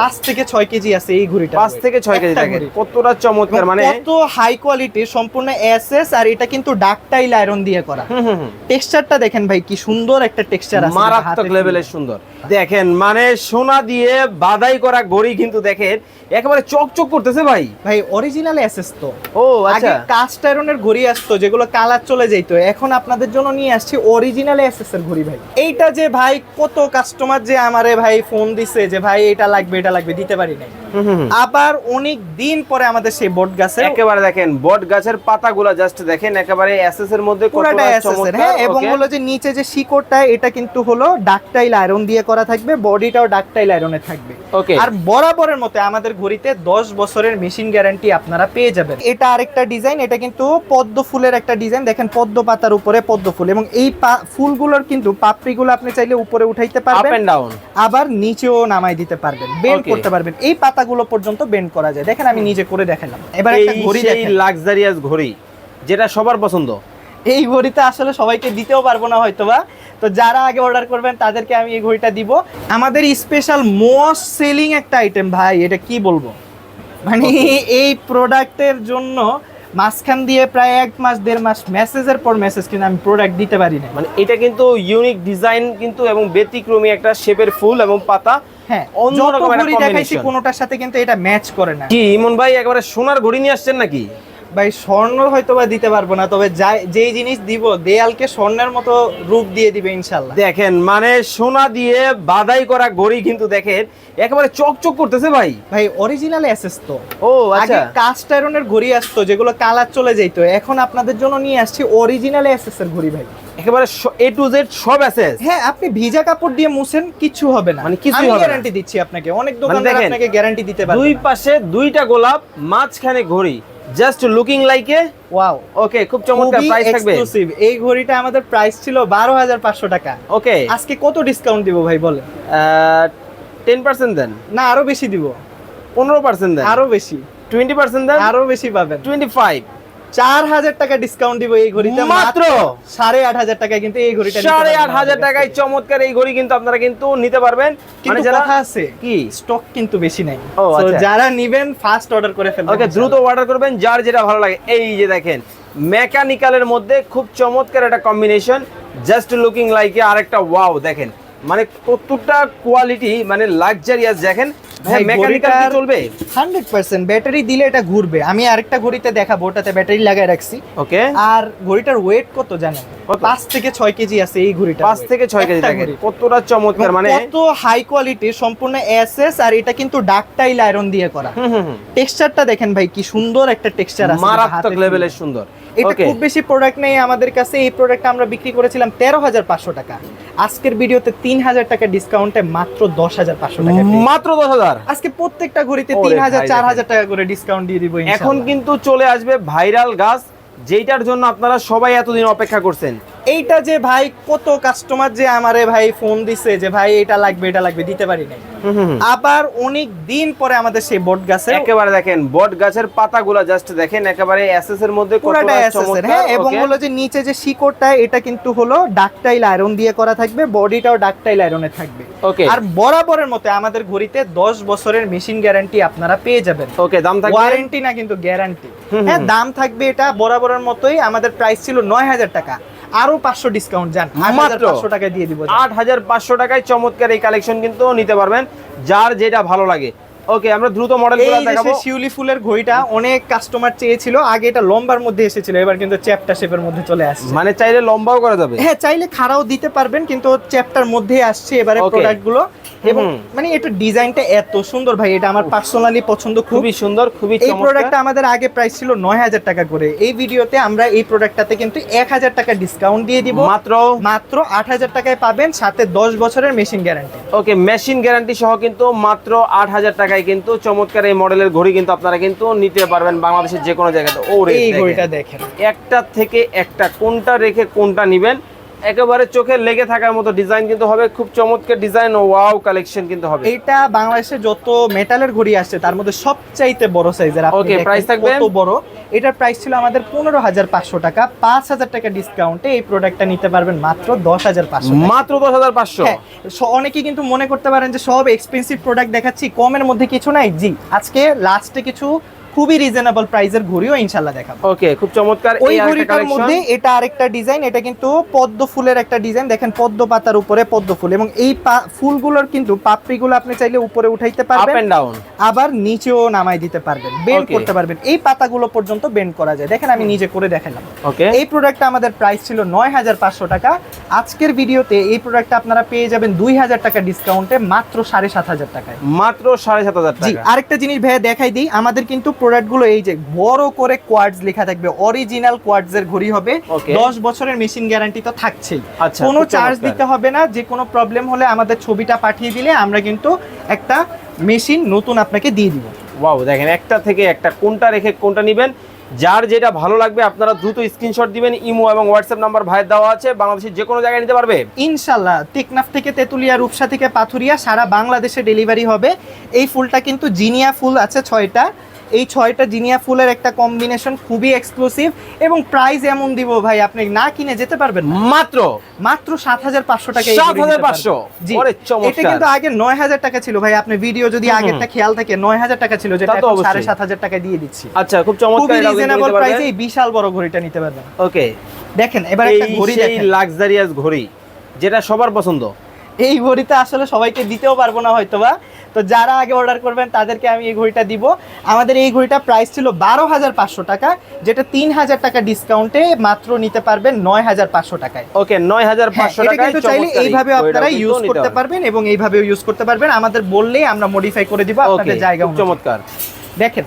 পাঁচ থেকে ছয় কেজি আছে এই ঘড়িটা। পাঁচ থেকে ছয় কেজি একটা কতটা চমৎকার মানে কত হাই কোয়ালিটি সম্পূর্ণ এসএস আর এটা কিন্তু ডাকটাইল আয়রন দিয়ে করা। টেক্সচারটা দেখেন ভাই কি সুন্দর একটা টেক্সচার আছে মারাত্মক লেভেলের সুন্দর। দেখেন মানে সোনা দিয়ে বাদাই করা ঘড়ি কিন্তু দেখেন একেবারে চকচক করতেছে ভাই। ভাই অরিজিনাল এসএস তো। ও আচ্ছা। কাস্ট আয়রনের ঘড়ি আসতো যেগুলো কালার চলে যাইতো। এখন আপনাদের জন্য নিয়ে আসছি অরিজিনাল এসএস এর ঘড়ি ভাই। এইটা যে ভাই কত কাস্টমার যে আমারে ভাই ফোন দিছে যে ভাই এটা লাগবে এটা লাগবে। দিতে পারি নাই। আবার অনেক দিন পরে আমাদের সেই বোট গাছে একেবারে দেখেন বট গাছের পাতাগুলা জাস্ট দেখেন একেবারে এসএস এর মধ্যে পুরাটা এসএস এর হ্যাঁ এবং হলো যে নিচে যে শিকড়টা এটা কিন্তু হলো ডাকটাইল আয়রন দিয়ে করা থাকবে বডিটাও ডাকটাইল আয়রনে থাকবে। Okay. আর বরাবরের মতো আমাদের ঘড়িতে 10 বছরের মেশিন গ্যারান্টি আপনারা পেয়ে যাবেন। এটা আরেকটা ডিজাইন এটা কিন্তু পদ্ম ফুলের একটা ডিজাইন দেখেন পদ্ম পাতার উপরে পদ্ম ফুল এবং এই ফুলগুলোর কিন্তু পাপড়িগুলো আপনি চাইলে উপরে উঠাইতে পারবেন। আপ এন্ড ডাউন আবার নিচেও নামাই দিতে পারবেন Okay. করতে পারবেন। এই পাতাগুলো পর্যন্ত বেন্ড করা যায়। দেখেন আমি নিজে করে দেখালাম। এবার একটা ঘড়ি দেখেন। লাক্সারিয়াস ঘড়ি যেটা সবার পছন্দ। এই ঘড়িটা আসলে সবাইকে দিতেও পারব না হয়তোবা। তো যারা আগে অর্ডার করবেন তাদেরকে আমি এই ঘড়িটা দিব। আমাদের স্পেশাল মোস্ট সেলিং একটা আইটেম ভাই এটা কি বলব? মানে এই প্রোডাক্টের জন্য মাঝখান দিয়ে প্রায় এক মাস দেড় মাস মেসেজের পর মেসেজ কিন্তু আমি প্রোডাক্ট দিতে পারি না মানে এটা কিন্তু ইউনিক ডিজাইন কিন্তু এবং ব্যতিক্রমী একটা শেপের ফুল এবং পাতা। হ্যাঁ যত ঘড়ি দেখাইছি কোনোটার সাথে কিন্তু এটা ম্যাচ করে না। কি ইমন ভাই একেবারে সোনার ঘড়ি নিয়ে আসছেন নাকি? ভাই স্বর্ণ হয়তো বা দিতে পারব না তবে যেই জিনিস দিব দেয়ালকে স্বর্ণের মতো রূপ দিয়ে দিবে ইনশাল্লাহ দেখেন মানে সোনা দিয়ে বাদাই করা ঘড়ি কিন্তু দেখেন একেবারে চকচক করতেছে ভাই। ভাই অরিজিনাল এসএস তো। ও আচ্ছা। কাস্ট আয়রনের ঘড়ি আসতো যেগুলো কালার চলে যাইতো এখন আপনাদের জন্য নিয়ে আসছি অরিজিনাল এসএস ঘড়ি ভাই। একেবারে এ টু জেড সব অ্যাসেস হ্যাঁ আপনি ভিজা কাপড় দিয়ে মুছেন কিচ্ছু হবে না। মানে আমি হবে গ্যারান্টি দিচ্ছি আপনাকে। অনেক দোকানদার আপনাকে গ্যারান্টি দিতে পারবে দুই পাশে দুইটা গোলাপ মাঝখানে ঘড়ি। Just looking like a wow okay খুব চমৎকার প্রাইস থাকবে। এক্সক্লুসিভ এই ঘড়িটা আমাদের প্রাইস ছিল বারো হাজার পাঁচশো টাকা। ওকে আজকে কত ডিসকাউন্ট দিব ভাই বলেন? টেন পার্সেন্ট দেন। না আরও বেশি দিব। পনেরো পার্সেন্ট দেন। আরও বেশি। টোয়েন্টি পার্সেন্ট দেন। আরও বেশি পাবেন। টোয়েন্টি ফাইভ চার হাজার টাকা ডিসকাউন্ট দিব এই ঘড়িতে মাত্র? সাড়ে আট হাজার টাকায় কিন্তু এই ঘড়িটা সাড়ে আট হাজার টাকায় চমৎকার এই ঘড়ি কিন্তু আপনারা কিন্তু নিতে পারবেন। মানে যারা কথা আছে কি? স্টক কিন্তু বেশি নাই। আচ্ছা। যারা নিবেন ফার্স্ট অর্ডার করে ফেলবেন ওকে দ্রুত অর্ডার করবেন যার যেটা ভালো লাগে। এই যে দেখেন মেকানিক্যালের মধ্যে খুব চমৎকার একটা কম্বিনেশন জাস্ট লুকিং লাইক আরেকটা ওয়াও দেখেন। মানে কতটা কোয়ালিটি মানে লাক্সারিয়াস দেখেন ভাই, মেকানিক্যাল ঘড়িটার- চলবে? হান্ড্রেড পার্সেন্ট ব্যাটারি দিলে এটা ঘুরবে। আমি আরেকটা ঘড়িতে দেখাবো ওটাতে ব্যাটারি লাগাই রাখছি। ওকে। আর ঘড়িটার ওয়েট কত জানেন? থেকে কেজি আছে এই ঘড়িটা থেকে কেজি কতটা চমৎকার মানে কত হাই কোয়ালিটির সম্পূর্ণ এসএস আর এটা কিন্তু ডাকটাইল আয়রন দিয়ে করা। টেক্সচারটা দেখেন ভাই কি সুন্দর একটা টেক্সচার আছে। মারাত্মক লেভেলের সুন্দর। এটা খুব বেশি প্রোডাক্ট নেই আমাদের কাছে। এই প্রোডাক্টটা আমরা বিক্রি করেছিলাম তেরো হাজার পাঁচশো টাকা। আজকের ভিডিওতে তিন হাজার টাকা ডিসকাউন্টে মাত্র দশ হাজার পাঁচশো টাকা মাত্র দশ হাজার? আজকে প্রত্যেকটা ঘড়িতে তিন হাজার চার। হাজার টাকা করে ডিসকাউন্ট দিয়ে দিব এখন কিন্তু চলে আসবে ভাইরাল গাছ যেইটার জন্য আপনারা সবাই এতদিন অপেক্ষা করছেন। এইটা যে ভাই কত কাস্টমার যে আমারে ভাই ফোন দিছে যে ভাই এটা লাগবে এটা লাগবে দিতে পারি নাই। আবার অনেক দিন পরে আমাদের সেই বোট গাছে একেবারে দেখেন বট গাছের পাতাগুলা জাস্ট দেখেন একেবারে এসএস এর মধ্যে পুরাটা কতটা এসএস এর হ্যাঁ এবং হলো যে নিচে যে শিকড়টা এটা কিন্তু হলো ডাকটাইল আয়রন দিয়ে করা থাকবে বডিটাও ডাকটাইল আয়রনে থাকবে। ওকে আর বরাবরের মতো আমাদের ঘড়িতে 10 বছরের মেশিন গ্যারান্টি আপনারা পেয়ে যাবেন। ওকে দাম থাকবে? ওয়ারেন্টি না কিন্তু গ্যারান্টি হ্যাঁ দাম থাকবে এটা বরাবরের মতোই আমাদের প্রাইস ছিল নয় হাজার টাকা। আরও পাঁচশো ডিসকাউন্ট যান মাত্র? পাঁচশো টাকায় দিয়ে দিব আট হাজার পাঁচশো টাকায় চমৎকার এই কালেকশন কিন্তু নিতে পারবেন যার যেটা ভালো লাগে। ওকে আমরা দ্রুত মডেল দেখাবো। শিউলি ফুলের ঘড়িটা অনেক কাস্টমার চেয়েছিল আগে এটা লম্বার মধ্যে এসেছিল এবার কিন্তু চ্যাপটা শেপের মধ্যে চলে আসছে। মানে চাইলে লম্বাও করা যাবে। হ্যাঁ চাইলে খাড়াও দিতে পারবেন কিন্তু চ্যাপটার মধ্যে আসছে এবারে Okay. এবং মানে এটা ডিজাইনটা এত সুন্দর ভাই এটা আমার পার্সোনালি পছন্দ খুবই সুন্দর খুবই এই প্রোডাক্টটা আমাদের আগে প্রাইস ছিল নয় হাজার টাকা করে। এই ভিডিওতে আমরা এই প্রোডাক্টটাতে কিন্তু এক হাজার টাকা ডিসকাউন্ট দিয়ে দিব। মাত্র? মাত্র আট হাজার টাকায় পাবেন সাথে দশ বছরের machine guarantee okay machine guarantee সহ কিন্তু মাত্র আট হাজার টাকায় কিন্তু চমৎকার এই মডেলের ঘড়ি কিন্তু আপনারা কিন্তু নিতে পারবেন বাংলাদেশের যে কোনো জায়গাতে। ও এই ঘড়িটা দেখেন। একটা থেকে একটা কোনটা রেখে কোনটা নিবেন একেবারে চোখে লেগে থাকার মতো ডিজাইন কিন্তু হবে খুব চমৎকার ডিজাইন ও ওয়াও কালেকশন কিন্তু হবে। এটা বাংলাদেশে যত মেটালের ঘড়ি আসছে তার মধ্যে সবচাইতে বড় সাইজের দেখেন price থাকবে? কত বড়। এটার প্রাইস ছিল আমাদের পনেরো হাজার পাঁচশো টাকা পাঁচ হাজার টাকা ডিসকাউন্টে এই প্রোডাক্টটা নিতে পারবেন মাত্র দশ হাজার পাঁচশো মাত্র দশ হাজার পাঁচশো? হ্যাঁ অনেকে কিন্তু মনে করতে পারেন যে সব এক্সপেন্সিভ প্রোডাক্ট দেখাচ্ছি কমের মধ্যে কিছু নাই। জি আজকে লাস্টে কিছু খুবই রিজনেবল প্রাইসের ঘড়িও ইনশাল্লাহ দেখাবো। ওকে খুব চমৎকার। ওই ঘড়িটার মধ্যে এটা আরেকটা ডিজাইন এটা কিন্তু পদ্ম ফুলের একটা ডিজাইন দেখেন পদ্ম পাতার উপরে পদ্ম ফুল এবং এই ফুলগুলোর কিন্তু পাপড়িগুলো আপনি চাইলে উপরে উঠাইতে পারবেন আপ এন্ড ডাউন আবার নিচেও নামাই দিতে পারবেন বেন্ড করতে পারবেন। এই পাতাগুলো পর্যন্ত বেন্ড করা যায়। দেখেন আমি নিজে করে দেখালাম। ওকে এই প্রোডাক্টটা আমাদের প্রাইস ছিল নয় হাজার পাঁচশো টাকা। আজকের ভিডিওতে এই প্রোডাক্টটা আপনারা পেয়ে যাবেন দুই হাজার টাকা ডিসকাউন্টে মাত্র সাড়ে সাত হাজার টাকায়। মাত্র সাড়ে সাত হাজার জি টাকা। আরেকটা জিনিস ভাইয়া দেখাই দিই। আমাদের কিন্তু প্রোডাক্টগুলো এই যে বড় করে কোয়ার্ডস লেখা থাকবে অরিজিনাল কোয়ার্ডস এর ঘড়ি হবে। Okay. দশ বছরের মেশিন গ্যারান্টি তো থাকছেই। আচ্ছা, কোনো চার্জ দিতে হবে না যে কোনো প্রবলেম হলে আমাদের ছবিটা পাঠিয়ে দিলে আমরা কিন্তু একটা মেশিন নতুন আপনাকে দিয়ে দিব। ওয়াও দেখেন একটা থেকে একটা কোনটা রেখে কোনটা নেবেন যার যেটা ভালো লাগবে আপনারা দ্রুত স্ক্রিনশট দিবেন ইমো এবং হোয়াটসঅ্যাপ নাম্বার ভাইয়ের দেওয়া আছে বাংলাদেশের যে কোনো জায়গায় নিতে পারবে। ইনশাল্লাহ টেকনাফ থেকে তেতুলিয়া রূপসা থেকে পাথুরিয়া সারা বাংলাদেশে ডেলিভারি হবে। এই ফুলটা কিন্তু জিনিয়া ফুল আছে ছয়টা। এই ছয়টা জিনিয়া ফুলের একটা কম্বিনেশন খুবই এক্সক্লুসিভ এবং প্রাইস এমন দিব ভাই আপনি না কিনে যেতে পারবেন মাত্র? মাত্র সাত হাজার পাঁচশো? টাকা 7,500 জি। ওরে এটা কিন্তু আগে নয় হাজার টাকা ছিল ভাই আপনি ভিডিও যদি আগেরটা খেয়াল থাকে নয় হাজার টাকা ছিল যেটা। সাড়ে সাত হাজার টাকা দিয়ে দিচ্ছি। আচ্ছা খুব চমৎকার রিজনেবল প্রাইসে এই বিশাল বড় ঘড়িটা নিতে পারবেন। ওকে দেখেন এবার একটা ঘড়ি দেখেন। লাক্সারিয়াস ঘড়ি যেটা সবার পছন্দ। এই ঘড়িটা আসলে সবাইকে দিতেও পারব না হয়তোবা। তো যারা আগে অর্ডার করবেন তাদেরকে আমি এই ঘড়িটা দিব। আমাদের এই ঘড়িটা প্রাইস ছিল বারো হাজার পাঁচশো টাকা যেটা তিন হাজার টাকা ডিসকাউন্টে মাত্র নিতে পারবেন নয় হাজার পাঁচশো টাকায়। ওকে নয় হাজার হ্যাঁ, পাঁচশো টাকা কিন্তু চাইলে এইভাবে আপনারা ইউজ করতে পারবেন। এবং এইভাবে ইউজ করতে পারবেন। আমাদের বললেই আমরা মডিফাই করে দিব আপনাদের জায়গা চমৎকার। দেখেন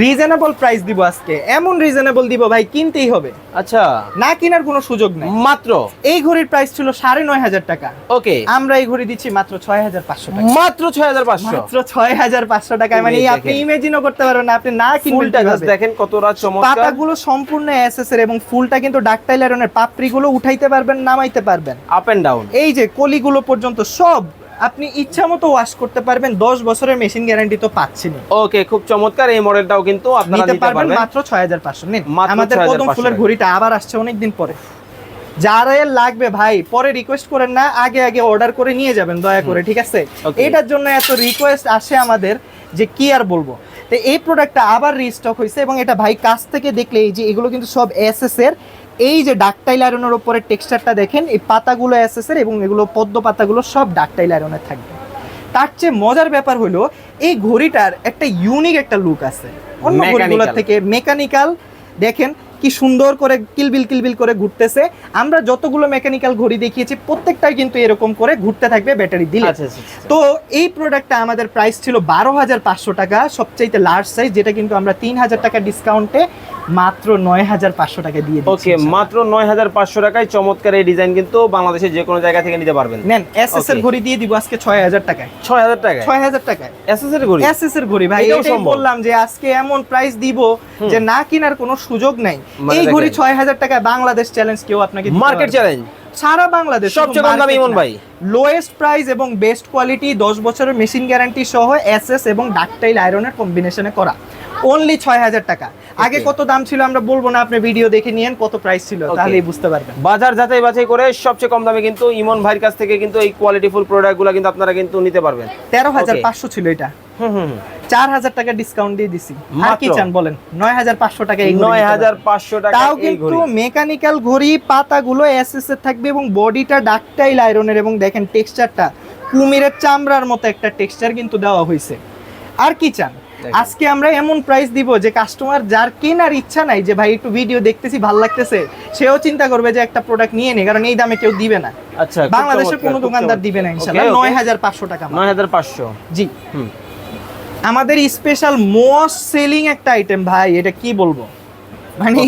রিজনেবল প্রাইস দিব আজকে। এমন রিজনেবল দিব ভাই কিনতেই হবে। আচ্ছা। না কেনার কোনো সুযোগ নেই। মাত্র? এই ঘড়ির প্রাইস ছিল সাড়ে নয় হাজার টাকা। ওকে আমরা এই ঘড়ি দিচ্ছি মাত্র ছয় হাজার পাঁচশো টাকা। মাত্র ছয় হাজার পাঁচশো? মাত্র ছয় হাজার পাঁচশো টাকায় মানে আপনি ইমেজিনও করতে পারবেন না আপনি না কিনবেন দেখেন কতটা চমৎকার। পাতাগুলো সম্পূর্ণ এসএস এর এবং ফুলটা কিন্তু ডাকটাইল আয়রনের পাপড়িগুলো উঠাইতে পারবেন নামাইতে পারবেন। আপ এন্ড ডাউন এই যে কলিগুলো পর্যন্ত সব আপনি ইচ্ছা মতো ওয়াশ করতে পারবেন দশ বছরের মেশিন গ্যারান্টি তো পাচ্ছেন ওকে খুব চমৎকার এই মডেলটাও কিন্তু আপনারা নিতে পারবেন মাত্র ছয় হাজার পাঁচশো নিন। আমাদের 6,500 কদম ফুলের। ঘড়িটা আবার আসছে অনেকদিন পরে। যারা লাগবে ভাই পরে রিকোয়েস্ট করেন না আগে আগে অর্ডার করে নিয়ে যাবেন দয়া করে ঠিক আছে? এটার জন্য এত রিকোয়েস্ট আসে আমাদের যে কি আর বলব? তো এই প্রোডাক্টটা আবার রিস্টক হয়েছে এবং এটা ভাই কাছ থেকে দেখলে এই যে এগুলো কিন্তু সব এসএস এর এই যে ডাকটাইল আয়রনের উপরে টেক্সচারটা দেখেন এই পাতাগুলো এর এবং এগুলো পদ্ম পাতাগুলো সব ডাকটাইল আয়রনের থাকবে। তার চেয়ে মজার ব্যাপার হলো এই ঘড়িটার একটা ইউনিক একটা লুক আছে। অন্য ঘড়িগুলোর থেকে মেকানিক্যাল দেখেন কি সুন্দর করে কিলবিল কিলবিল করে ঘুরতেছে। আমরা যতগুলো মেকানিক্যাল ঘড়ি দেখিয়েছি প্রত্যেকটাই কিন্তু এরকম করে ঘুরতে থাকবে ব্যাটারি দিলে। আচ্ছা আচ্ছা, আচ্ছা। তো এই প্রোডাক্টটা আমাদের প্রাইস ছিল বারো হাজার পাঁচশো টাকা সবচাইতে লার্জ সাইজ যেটা কিন্তু আমরা তিন হাজার টাকা ডিসকাউন্টে মাত্র নয় হাজার পাঁচশো টাকা দিয়ে ওকে মাত্র নয় হাজার পাঁচশো টাকায় চমৎকার এই ডিজাইন কিন্তু বাংলাদেশের যে কোনো জায়গা থেকে নিতে পারবেন। নেন এস এর ঘড়ি দিয়ে দিব আজকে ছয় হাজার টাকায়। ছয় হাজার টাকায়? ছয় হাজার টাকায়। এসএস এর ঘড়ি? এসএস এর ঘড়ি ভাই এটাই বললাম যে আজকে এমন প্রাইস দিব যে না কেনার কোনো সুযোগ নাই। মানে এই ঘড়ি ছয় হাজার টাকায় বাংলাদেশ চ্যালেঞ্জ কেউ আপনাকে মার্কেট চ্যালেঞ্জ সারা বাংলাদেশ সবচেয়ে কম দামে ইমন ভাই। লোয়েস্ট প্রাইস এবং বেস্ট কোয়ালিটি দশ বছরের মেশিন গ্যারান্টি সহ এসএস এবং ডাকটাইল আয়রনের কম্বিনেশনে করা। অনলি ছয় হাজার টাকা আগে কত দাম ছিল আমরা বলব না আপনি ভিডিও দেখে নিয়েন কত প্রাইস ছিল. তাহলেই বুঝতে পারবেন। বাজার যাচাই বাছাই করে সবচেয়ে কম দামে কিন্তু ইমন ভাইয়ের কাছ থেকে কিন্তু এই কোয়ালিটি কোয়ালিটিফুল প্রোডাক্টগুলো কিন্তু আপনারা কিন্তু নিতে পারবেন। তেরো হাজার পাঁচশো ছিল এটা। চার হাজার টাকা ডিসকাউন্ট দিয়ে দিছি। আর কি চান বলেন? নয় হাজার পাঁচশো টাকা নয় হাজার পাঁচশো টাকা তাও কিন্তু মেকানিক্যাল ঘড়ি পাতাগুলো এর থাকবে এবং বডিটা ডাকটাইল আয়রনের এবং দেখেন টেক্সচারটা কুমিরের চামড়ার মতো একটা টেক্সচার কিন্তু দেওয়া হয়েছে। আর কি চান। আজকে আমরা এমন প্রাইস দিব যে কাস্টমার যার কেনার ইচ্ছা নাই যে ভাই একটু ভিডিও দেখতেছি ভালো লাগতেছে। সেও চিন্তা করবে যে একটা প্রোডাক্ট নিয়ে নে। কারণ এই দামে কেউ দিবে না। আচ্ছা বাংলাদেশের কোনো দোকানদার দিবে না ইনশাআল্লাহ। Okay. নয় হাজার পাঁচশো টাকা মাত্র। নয় হাজার পাঁচশো? জি। হুম। আমাদের স্পেশাল মোস্ট সেলিং একটা আইটেম ভাই এটা কি বলব? মানে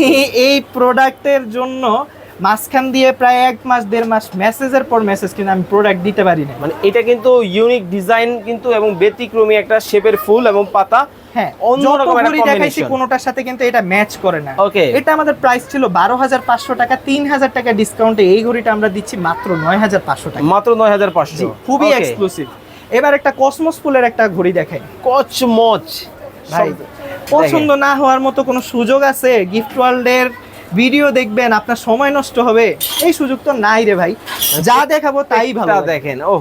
এই প্রোডাক্টের জন্য মাঝখান দিয়ে প্রায় এক মাস দেড় মাস মেসেজের পর মেসেজ কিন্তু আমি প্রোডাক্ট দিতে পারি না মানে এটা কিন্তু ইউনিক ডিজাইন কিন্তু এবং ব্যতিক্রমী একটা শেপের ফুল এবং পাতা। হ্যাঁ দেখাইছি কোনোটার সাথে কিন্তু এটা ম্যাচ করে না। Okay. এটা আমাদের প্রাইস ছিল বারো হাজার পাঁচশো টাকা তিন হাজার টাকা ডিসকাউন্টে এই ঘড়িটা আমরা দিচ্ছি মাত্র নয় হাজার পাঁচশো টাকা। মাত্র নয় হাজার পাঁচশো। খুবই এক্সক্লুসিভ এবার একটা কসমোস ফুলের একটা ঘড়ি দেখাই। কচমচ ভাই পছন্দ না হওয়ার মতো কোনো সুযোগ আছে? গিফট ওয়ার্ল্ডের ভিডিও দেখবেন আপনার সময় নষ্ট হবে। এই সুযোগ তো নাই রে ভাই। যা দেখাবো তাই ভালো দেখেন ও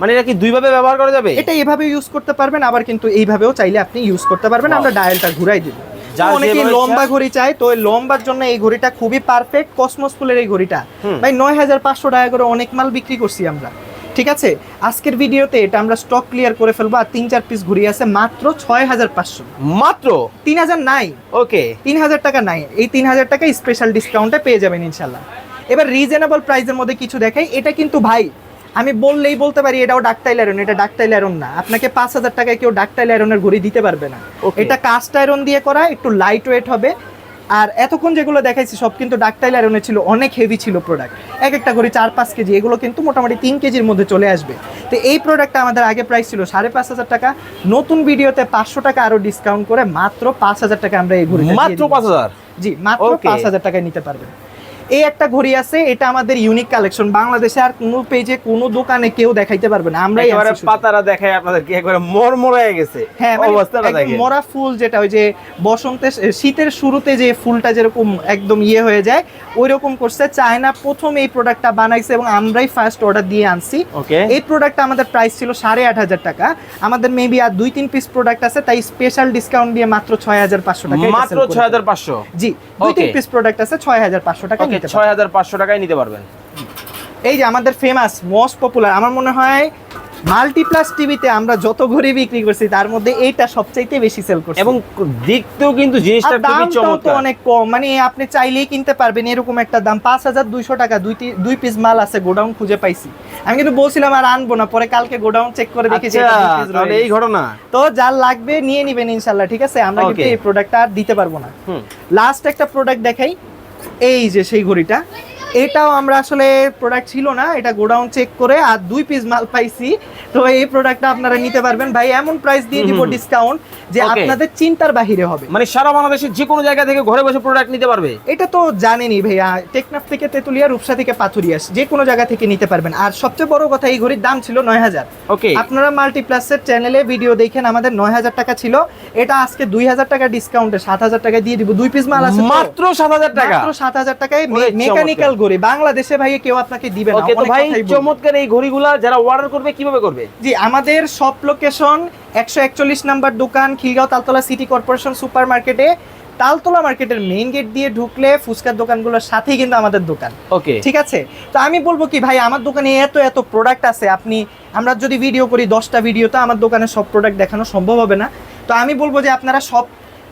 মানে এটা কি দুইভাবে ব্যবহার করা যাবে? এটা এভাবে ইউজ করতে পারবেন আবার কিন্তু এইভাবেও চাইলে আপনি ইউজ করতে পারবেন। আমরা ডায়ালটা ঘুরাই দিব অনেকে লম্বা ঘড়ি চায় তো লম্বার জন্য এই ঘড়িটা খুবই পারফেক্ট কসমস ফুলের এই ঘড়িটা। ভাই নয় হাজার পাঁচশো টাকা করে অনেক মাল বিক্রি করছি আমরা। ঠিক আছে? আজকের ভিডিওতে এটা আমরা স্টক ক্লিয়ার করে ফেলব আর তিন চার পিস ঘুরিয়ে আছে মাত্র ছয় হাজার পাঁচশো। মাত্র? তিন হাজার নাই। ওকে। তিন হাজার টাকা নাই। এই তিন হাজার টাকা স্পেশাল ডিসকাউন্টে পেয়ে যাবেন ইনশাল্লাহ এবার রিজনেবল প্রাইসের মধ্যে কিছু দেখাই। এটা কিন্তু ভাই আমি বললেই বলতে পারি এটাও ডাকটাইল আয়রন এটা ডাকটাইল আয়রন না। আপনাকে পাঁচ হাজার টাকায় কেউ ডাকটাইল আয়রনের ঘড়ি দিতে পারবে না. এটা কাস্ট আয়রন দিয়ে করা একটু লাইট ওয়েট হবে। আর এতক্ষণ যেগুলো দেখাইছি সব কিন্তু ডাকটাইল আয়রনে ছিল অনেক হেভি ছিল প্রোডাক্ট এক একটা করে চার পাঁচ কেজি এগুলো কিন্তু মোটামুটি তিন কেজির মধ্যে চলে আসবে। তো এই প্রোডাক্টটা আমাদের আগে প্রাইস ছিল সাড়ে পাঁচ হাজার টাকা। নতুন ভিডিওতে পাঁচশো টাকা আরও ডিসকাউন্ট করে মাত্র পাঁচ হাজার টাকা আমরা এই ঘুরে মাত্র পাঁচ হাজার? জি মাত্র পাঁচ হাজার টাকায় নিতে পারবেন। এই একটা ঘড়ি আছে এটা আমাদের ইউনিক কালেকশন বাংলাদেশে আর কোনো পেজে কোনো দোকানে কেউ দেখাইতে পারবে না আনছি শুধু। পাতারা দেখায় আপনাদেরকে একবারে মরমরায় গেছে। হ্যাঁ মানে অবস্থাটা একদম দেখেন। মরা ফুল যেটা ওই যে বসন্তের শীতের শুরুতে যে ফুলটা যেরকম একদম ইয়ে হয়ে যায় ওই রকম করছে। চায়না প্রথম এই প্রোডাক্টটা বানাইছে এবং আমরাই ফার্স্ট অর্ডার দিয়ে আনছি। এই প্রোডাক্টটা আমাদের প্রাইস ছিল সাড়ে আট হাজার টাকা। আমাদের মেবি আর দুই তিন পিস প্রোডাক্ট আছে তাই স্পেশাল ডিসকাউন্ট দিয়ে মাত্র ছয় হাজার পাঁচশো টাকা মাত্র ছয় হাজার পাঁচশো? জি দুই তিন পিস প্রোডাক্ট আছে ছয় হাজার পাঁচশো টাকা। ছয় হাজার পাঁচশো টাকায় নিতে পারবেন। এই যে আমাদের ফেমাস মোস্ট পপুলার আমার মনে হয় মাল্টিপ্লাস টিভিতে আমরা যত ঘড়ি বিক্রি করছি তার মধ্যে এইটা সবচাইতে বেশি সেল করছে। এবং দেখতেও কিন্তু জিনিসটা খুবই চমৎকার। অনেক কম। মানে আপনি চাইলেই কিনতে পারবেন এরকম একটা দাম। পাঁচ হাজার দুইশো টাকা দুই দুই পিস মাল আছে গোডাউন খুঁজে পাইছি। আমি কিন্তু বলছিলাম আর আনব না পরে কালকে গোডাউন চেক করে দেখি যে আচ্ছা তাহলে এই ঘটনা। তো যার লাগবে নিয়ে নিবেন ইনশাল্লাহ ঠিক আছে? আমরা কিন্তু এই প্রোডাক্টটা আর দিতে পারব না। লাস্ট একটা প্রোডাক্ট দেখাই। এই যে সেই ঘড়িটা এটাও আমরা আসলে প্রোডাক্ট ছিল না এটা গোডাউন চেক করে আর দুই পিস মাল পাইছি। তো এই প্রোডাক্টটা আপনারা নিতে পারবেন। ভাই এমন প্রাইস দিয়ে দিব। ডিসকাউন্ট যে আপনাদের চিন্তার বাহিরে হবে। মানে সারা বাংলাদেশের যে কোনো জায়গা থেকে ঘরে বসে প্রোডাক্ট নিতে পারবে? এটা তো জানেনই ভাইয়া। টেকনাফ থেকে তেতুলিয়া রূপসা থেকে পাথুরিয়া যে কোনো জায়গা থেকে নিতে পারবেন। আর সবচেয়ে বড় কথা এই ঘড়ির দাম ছিল নয় হাজার। ওকে আপনারা মাল্টিপ্লাসের চ্যানেলে ভিডিও দেখেন আমাদের নয় হাজার টাকা ছিল। এটা আজকে দুই হাজার টাকা ডিসকাউন্টে সাত হাজার টাকা দিয়ে দিব। দুই পিস মাল আছে মাত্র সাত হাজার টাকা? মাত্র সাত হাজার টাকায় মেকানিক্যাল ঘড়ি। বাংলাদেশে ভাই কেউ আপনাকে দিবে না। ভাই চমৎকার এই ঘড়িগুলা যারা অর্ডার করবে কীভাবে করবে? জি আমাদের সব লোকেশন একশো একচল্লিশ নাম্বার দোকান Khilgaon Taltala city corporation super মার্কেটে তালতলা মার্কেটের মেইন গেট দিয়ে ঢুকলে ফুচকার দোকানগুলোর সাথেই কিন্তু আমাদের দোকান। ওকে। ঠিক আছে? তো আমি বলব কি ভাই আমার দোকানে এত এত প্রোডাক্ট আছে। আপনি আমরা যদি ভিডিও করি দশটা ভিডিও তো আমার দোকানে সব প্রোডাক্ট দেখানো সম্ভব হবে না। তো আমি বলব যে আপনারা সব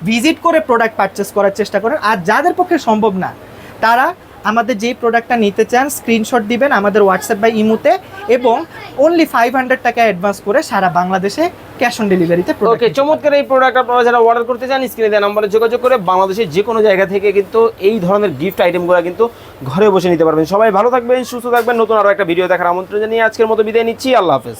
ভিজিট করে প্রোডাক্ট পারচেস করার চেষ্টা করেন। আর যাদের পক্ষে সম্ভব না তারা আমাদের যেই প্রোডাক্টটা নিতে চান স্ক্রিনশট দিবেন আমাদের হোয়াটসঅ্যাপ বা ইমুতে এবং অনলি ফাইভ হান্ড্রেড টাকা অ্যাডভান্স করে সারা বাংলাদেশে ক্যাশ অন ডেলিভারিতে ওকে চমৎকার এই প্রোডাক্ট আপনারা যারা অর্ডার করতে চান স্ক্রিনে দেওয়া নম্বরে যোগাযোগ করে বাংলাদেশের যে কোনো জায়গা থেকে কিন্তু এই ধরনের গিফট আইটেমগুলো কিন্তু ঘরে বসে নিতে পারবেন। সবাই ভালো থাকবেন সুস্থ থাকবেন নতুন আরও একটা ভিডিও দেখার আমন্ত্রণ জানিয়ে আজকের মতো বিদায় নিচ্ছি। আল্লাহ হাফেজ।